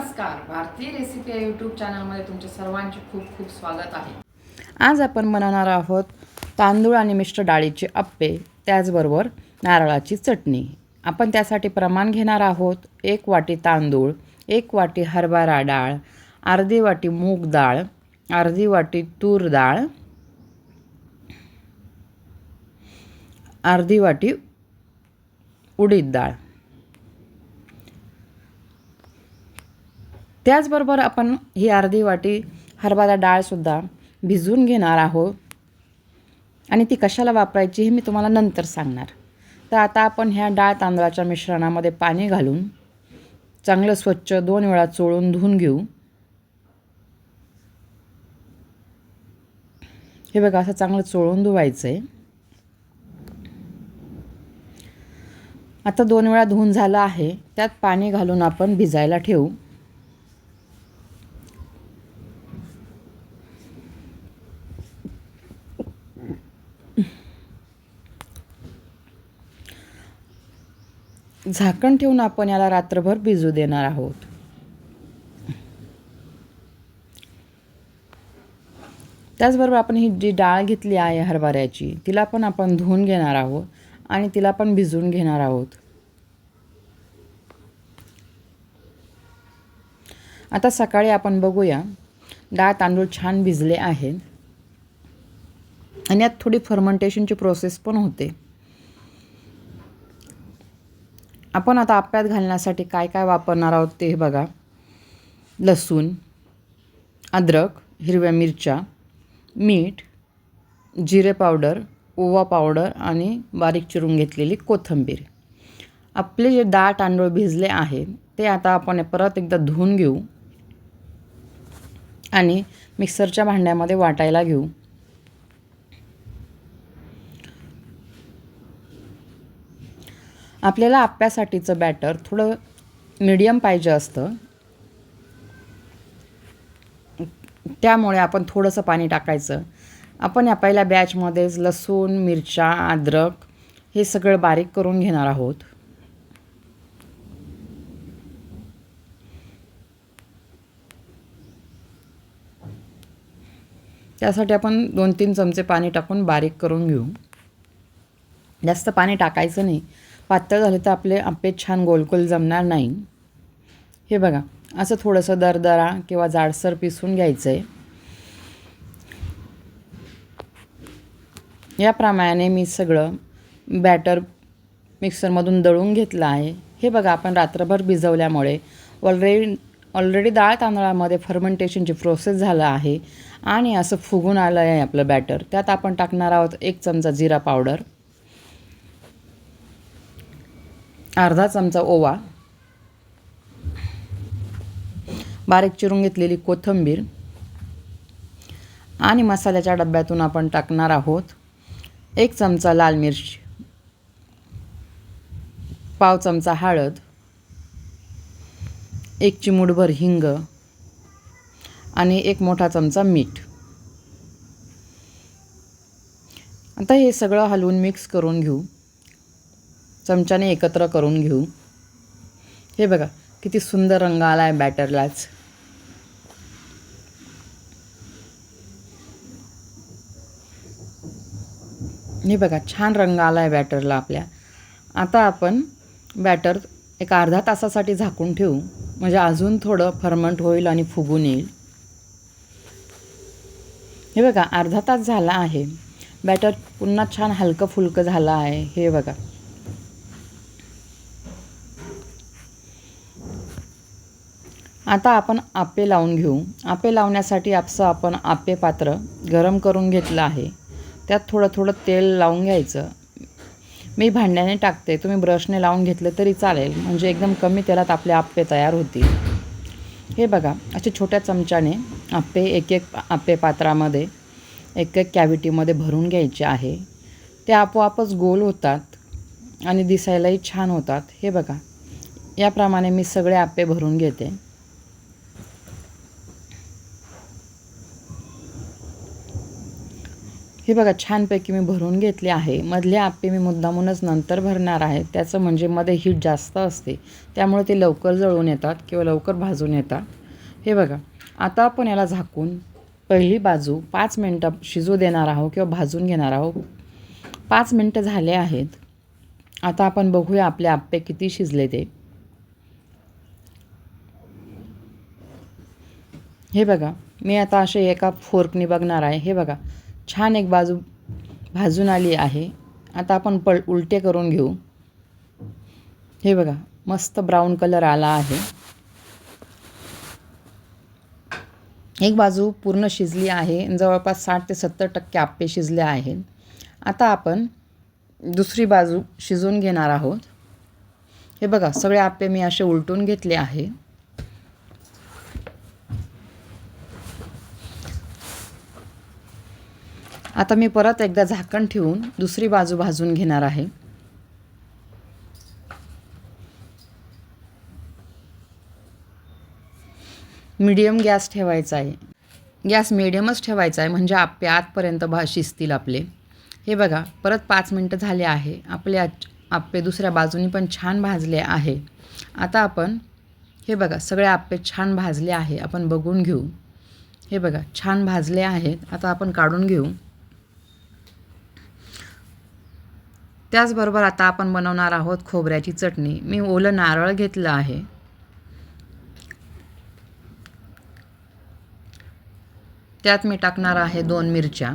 नमस्कार. भारतीय रेसिपी या यूट्यूब चॅनलमध्ये तुमचे सर्वांचे खूप खूप स्वागत आहे. आज आपण बनवणार आहोत तांदूळ आणि मिश्र डाळीचे अप्पे त्याचबरोबर नारळाची चटणी. आपण त्यासाठी प्रमाण घेणार आहोत एक वाटी तांदूळ एक वाटी हरभरा डाळ अर्धी वाटी मूग डाळ अर्धी वाटी तूर डाळ अर्धी वाटी उडीद डाळ. त्याचबरोबर आपण ही अर्धी वाटी हरभरा डाळसुद्धा भिजवून घेणार आहोत. आणि ती कशाला वापरायची हे मी तुम्हाला नंतर सांगणार. तर आता आपण ह्या डाळ तांदळाच्या मिश्रणामध्ये पाणी घालून चांगलं स्वच्छ दोन वेळा चोळून धुवून घेऊ. हे बघा असं चांगलं चोळून धुवायचं आहे आता दोन वेळा धुवून झालं आहे. त्यात पाणी घालून आपण भिजायला ठेवू. झाकण ठेवून आपण याला रात्रभर भिजू देणार आहोत. त्याचबरोबर आपण ही जी डाळ घेतली आहे हरभऱ्याची तिला पण आपण धुवून घेणार आहोत आणि तिला पण भिजवून घेणार आहोत. आता सकाळी आपण बघूया. डाळ तांदूळ छान भिजले आहेत. आणि यात थोडी फर्मेंटेशनची प्रोसेस पण होते. आपण आता आप्यात घालण्यासाठी काय काय वापरणार आहोत ते बघा. लसूण अद्रक हिरव्या मिरच्या मीठ जिरे पावडर ओवा पावडर आणि बारीक चिरून घेतलेली कोथिंबीर. आपले जे डाळ तांदूळ भिजले आहेत ते आता आपण परत एकदा धुवून घेऊ आणि मिक्सरच्या भांड्यामध्ये वाटायला घेऊ. आपल्याला आप्यासाठीचं बॅटर थोडं मिडियम पाहिजे असतं. त्यामुळे आपण थोडंसं पाणी टाकायचं. आपण या पहिल्या बॅचमध्येच लसूण मिरच्या अद्रक हे सगळं बारीक करून घेणार आहोत. त्यासाठी आपण दोन तीन चमचे पाणी टाकून बारीक करून घेऊ. जास्त पाणी टाकायचं नाही. पातळ झाले तर आपले आपे छान गोलगोल जमणार नाही. हे बघा असं थोडंसं दरदरा किंवा जाडसर पिसून घ्यायचं आहे याप्रमाणे मी सगळं बॅटर मिक्सरमधून दळून घेतलं आहे. हे बघा आपण रात्रभर भिजवल्यामुळे ऑलरेडी ऑलरेडी डाळ तांदळामध्ये फर्मेंटेशनची प्रोसेस झालं आहे आणि असं फुगून आलं आहे आपलं बॅटर. त्यात आपण टाकणार आहोत एक चमचा जिरा पावडर. अर्धा चमचा ओवा. बारीक चिरून घेतलेली कोथिंबीर. आणि मसाल्याच्या डब्यातून आपण टाकणार आहोत एक चमचा लाल मिरची पाव चमचा हळद एक चिमूटभर हिंग आणि एक मोठा चमचा मीठ. आता हे सगळं हलवून मिक्स करून घेऊ. चमच्याने एकत्र करून घेऊ. हे बघा किती सुंदर रंग आला आहे बॅटरलाच. हे बघा छान रंग आला आहे बॅटरला आपल्या. आता आपण बॅटर एक अर्धा तासासाठी झाकून ठेवू. म्हणजे अजून थोडं फर्मंट होईल आणि फुगून येईल. हे बघा अर्धा तास झाला आहे. बॅटर पुन्हा छान हलकं फुलकं झालं आहे. हे बघा. आता आपण आप्पे लावून घेऊ. आपे लावण्यासाठी आपसं आपण आपे पात्र गरम करून घेतलं आहे. त्यात थोडं थोडं तेल लावून घ्यायचं. मी भांड्याने टाकते. तुम्ही ब्रशने लावून घेतलं तरी चालेल. म्हणजे एकदम कमी तेलात आपले आप्पे तयार होतील. हे बघा असे छोट्या चमच्याने आप्पे एक एक आप्पे पात्रामध्ये एक एक कॅव्हिटीमध्ये भरून घ्यायचे आहे. ते आपोआपच गोल होतात आणि दिसायलाही छान होतात. हे बघा याप्रमाणे मी सगळे आप्पे भरून घेते. हे बघा छानपैकी मी भरून घेतले आहे. मधले आप्पे मी मुद्दामूनच नंतर भरणार आहे. त्याचं म्हणजे मध्ये हीट जास्त असते. त्यामुळे ते लवकर जळून येतात किंवा लवकर भाजून येतात. हे बघा आता आपण याला झाकून पहिली बाजू पाच मिनटं शिजू देणार आहोत किंवा भाजून घेणार आहोत. पाच मिनटं झाले आहेत. आता आपण बघूया आपले आप्पे किती शिजले ते. हे बघा मी आता असे एका फोर्कनी बघणार आहे. हे बघा छान एक बाजू भाजून आली आहे. आता आपण पल उलटे करून घेऊ. हे बघा मस्त ब्राऊन कलर आला आहे. एक बाजू पूर्ण शिजली आहे. जवळपास साठ ते सत्तर टक्के आप्पे शिजले आहेत. आता आपण दुसरी बाजू शिजवून घेणार आहोत. हे बघा सगळे आप्पे मी असे उलटून घेतले आहे. आता मी परत एकदा झाकण ठेवून दुसरी बाजू भाजून घेणार आहे. मीडियम गॅस ठेवायचा आहे. गॅस मिडियमच ठेवायचा आहे म्हणजे आप्पे आतपर्यंत भा शिजतील आपले. हे बघा परत पाच मिनटं झाले आहे. आपले आच- आप्पे दुसऱ्या बाजूनी पण छान भाजले आहे. आता आपण हे बघा सगळे आप्पे छान भाजले आहे. आपण बघून घेऊ. हे बघा छान भाजले आहेत. आता आपण काढून घेऊ. त्याचबरोबर आता आपण बनवणार आहोत खोबऱ्याची चटणी. मी ओलं नारळ घेतलं आहे. त्यात मी टाकणार आहे दोन मिरच्या.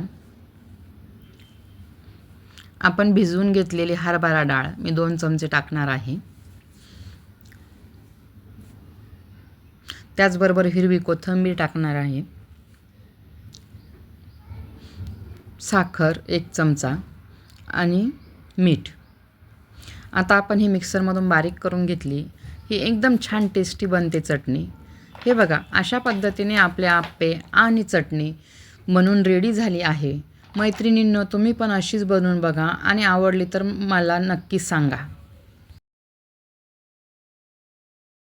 आपण भिजवून घेतलेली हरभरा डाळ मी दोन चमचे टाकणार आहे. त्याचबरोबर हिरवी कोथिंबीर टाकणार आहे. साखर एक चमचा आणि मीठ. आता आपण ही मिक्सरमधून बारीक करून घेतली. ही एकदम छान टेस्टी बनते चटणी. हे बघा अशा पद्धतीने आपले आप्पे आणि चटणी बनून रेडी झाली आहे. मैत्रिणींनो तुम्ही पण अशीच बनवून बघा आणि आवडली तर मला नक्की सांगा.